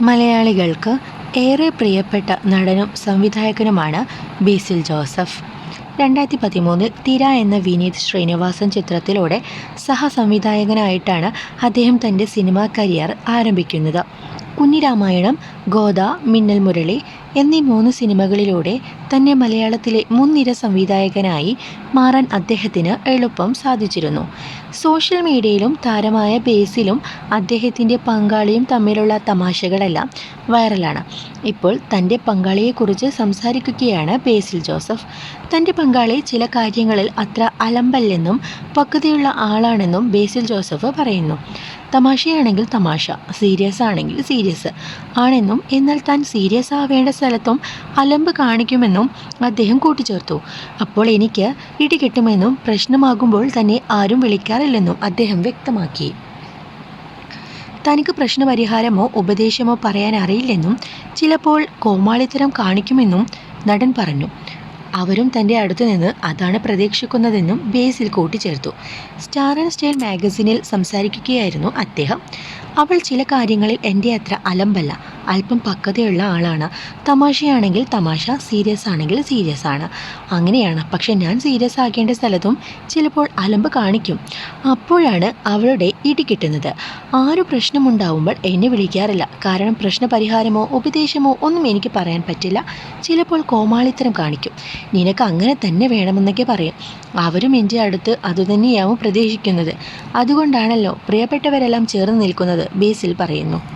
മലയാളികൾക്ക് ഏറെ പ്രിയപ്പെട്ട നടനും സംവിധായകനുമാണ് ബേസിൽ ജോസഫ്. രണ്ടായിരത്തി പതിമൂന്നിൽ തിര എന്ന വിനീത് ശ്രീനിവാസൻ ചിത്രത്തിലൂടെ സഹസംവിധായകനായിട്ടാണ് അദ്ദേഹം തന്റെ സിനിമാ കരിയർ ആരംഭിക്കുന്നത്. കുഞ്ഞിരാമായണം ഗോദ മിന്നൽ മുരളി എന്നീ മൂന്ന് സിനിമകളിലൂടെ തന്നെ മലയാളത്തിലെ മുൻനിര സംവിധായകനായി മാറാൻ അദ്ദേഹത്തിന് എളുപ്പം സാധിച്ചിരുന്നു. സോഷ്യൽ മീഡിയയിലും താരമായ ബേസിലും അദ്ദേഹത്തിന്റെ പങ്കാളിയും തമ്മിലുള്ള തമാശകളെല്ലാം വൈറലാണ്. ഇപ്പോൾ തന്റെ പങ്കാളിയെക്കുറിച്ച് സംസാരിക്കുകയാണ് ബേസിൽ ജോസഫ്. തന്റെ പങ്കാളി ചില കാര്യങ്ങളിൽ അത്ര അലമ്പല്ലെന്നും പക്വതയുള്ള ആളാണെന്നും ബേസിൽ ജോസഫ് പറയുന്നു. തമാശയാണെങ്കിൽ തമാശ സീരിയസ് ആണെങ്കിൽ സീരിയസ് ആണെന്നും എന്നാൽ താൻ സീരിയസ് ആവേണ്ട സ്ഥലത്തും അലമ്പ് കാണിക്കുമെന്നും അദ്ദേഹം കൂട്ടിച്ചേർത്തു. അപ്പോൾ എനിക്ക് ഇടികിട്ടുമെന്നും പ്രശ്നമാകുമ്പോൾ തന്നെ ആരും വിളിക്കാറില്ലെന്നും അദ്ദേഹം വ്യക്തമാക്കി. തനിക്ക് പ്രശ്നപരിഹാരമോ ഉപദേശമോ പറയാൻ അറിയില്ലെന്നും ചിലപ്പോൾ കോമാളിത്തരം കാണിക്കുമെന്നും നടൻ പറഞ്ഞു. അവരും തന്റെ അടുത്ത് നിന്ന് അതാണ് പ്രതീക്ഷിക്കുന്നതെന്നും ബേസിൽ കൂട്ടിച്ചേർത്തു. സ്റ്റാർ ആൻഡ് സ്റ്റൈൽ മാഗസിനിൽ സംസാരിക്കുകയായിരുന്നു അദ്ദേഹം. അവൾ ചില കാര്യങ്ങളിൽ എന്റെ അത്ര അലമ്പല്ല. അല്പം പക്വതയുള്ള ആളാണ്. തമാശയാണെങ്കിൽ തമാശ സീരിയസ് ആണെങ്കിൽ സീരിയസ് ആണ്. അങ്ങനെയാണ്. പക്ഷെ ഞാൻ സീരിയസ് ആക്കേണ്ട സ്ഥലത്തും ചിലപ്പോൾ അലമ്പ് കാണിക്കും. അപ്പോഴാണ് അവളുടെ ഇടി കിട്ടുന്നത്. ആരു പ്രശ്നമുണ്ടാവുമ്പോൾ എന്നെ വിളിക്കാറില്ല. കാരണം പ്രശ്നപരിഹാരമോ ഉപദേശമോ ഒന്നും എനിക്ക് പറയാൻ പറ്റില്ല. ചിലപ്പോൾ കോമാളിത്തരം കാണിക്കും. നിനക്ക് അങ്ങനെ തന്നെ വേണമെന്നൊക്കെ പറയും. അവരും എന്റെ അടുത്ത് അതുതന്നെയാവും പ്രതീക്ഷിക്കുന്നത്. അതുകൊണ്ടാണല്ലോ പ്രിയപ്പെട്ടവരെല്ലാം ചേർന്ന് നിൽക്കുന്നത് ബേസിൽ പറയുന്നു.